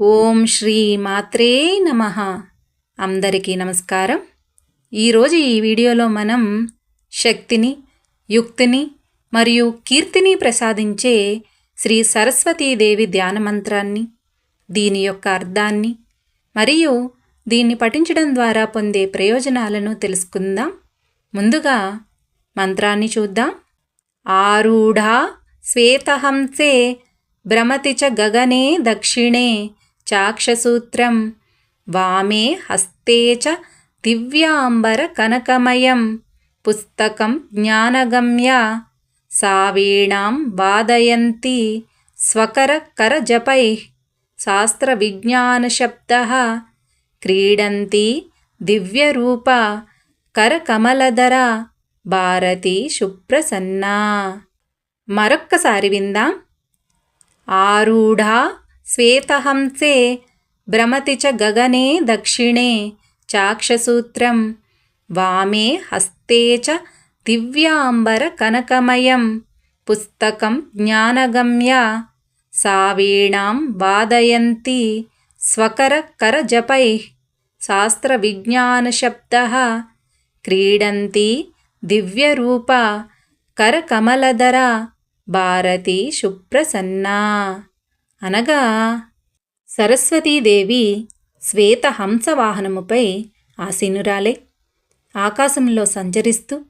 ఓం శ్రీ మాత్రే నమ. అందరికీ నమస్కారం. ఈరోజు ఈ వీడియోలో మనం శక్తిని యుక్తిని మరియు కీర్తిని ప్రసాదించే శ్రీ సరస్వతీదేవి ధ్యాన మంత్రాన్ని దీని యొక్క అర్థాన్ని మరియు దీన్ని పఠించడం ద్వారా పొందే ప్రయోజనాలను తెలుసుకుందాం. ముందుగా మంత్రాన్ని చూద్దాం. ఆరూఢ శ్వేతహంసే భ్రమతి చ గగనే దక్షిణే చాక్షసూత్రం. వామే హస్తే చ దివ్యాంబరకనకమయం. పుస్తకం జ్ఞానగమ్య. సావీణాం వాదయంతి స్వకరకరజపై. శాస్త్రవిజ్ఞానశబ్ద క్రీడంతి దివ్యరూప కరకమలధర. భారతి శుప్రసన్నా మరొక్కసారి విందాం. ఆరూఢా శ్వేతహంసే భ్రమతి చ గగనే దక్షిణే చాక్షసూత్రం. వామే హస్తే చ దివ్యాంబర కనకమయం. పుస్తకం జ్ఞానగమ్య. సా వీణాం వాదయంతి స్వకర కరజపై. శాస్త్రవిజ్ఞానశబ్ద క్రీడంతి దివ్యరూప కరకమలధర. భారతి శుప్రసన్నా అనగా సరస్వతీదేవి శ్వేత హంసవాహనముపై ఆసీనురాలే. ఆకాశంలో సంచరిస్తూ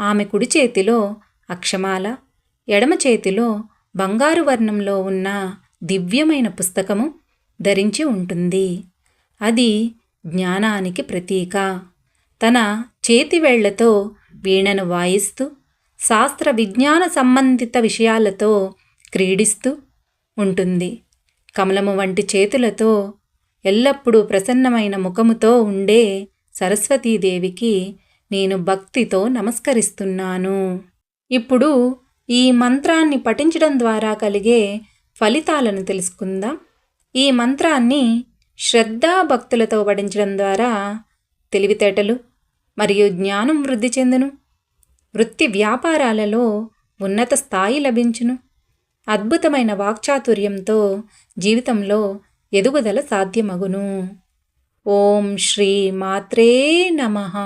ఆమె కుడి చేతిలో అక్షమాల ఎడమ చేతిలో బంగారు వర్ణంలో ఉన్న దివ్యమైన పుస్తకము ధరించి ఉంటుంది. అది జ్ఞానానికి ప్రతీక. తన చేతివేళ్ళతో వీణను వాయిస్తూ శాస్త్ర విజ్ఞాన సంబంధిత విషయాలతో క్రీడిస్తూ ఉంటుంది. కమలము వంటి చేతులతో ఎల్లప్పుడూ ప్రసన్నమైన ముఖముతో ఉండే సరస్వతీదేవికి నేను భక్తితో నమస్కరిస్తున్నాను. ఇప్పుడు ఈ మంత్రాన్ని పఠించడం ద్వారా కలిగే ఫలితాలను తెలుసుకుందాం. ఈ మంత్రాన్ని శ్రద్ధాభక్తులతో పఠించడం ద్వారా తెలివితేటలు మరియు జ్ఞానం వృద్ధి చెందును. వృత్తి వ్యాపారాలలో ఉన్నత స్థాయి లభించును. అద్భుతమైన వాక్చాతుర్యంతో జీవితంలో ఎదుగుదల సాధ్యమగును. ఓం శ్రీ మాత్రే నమః.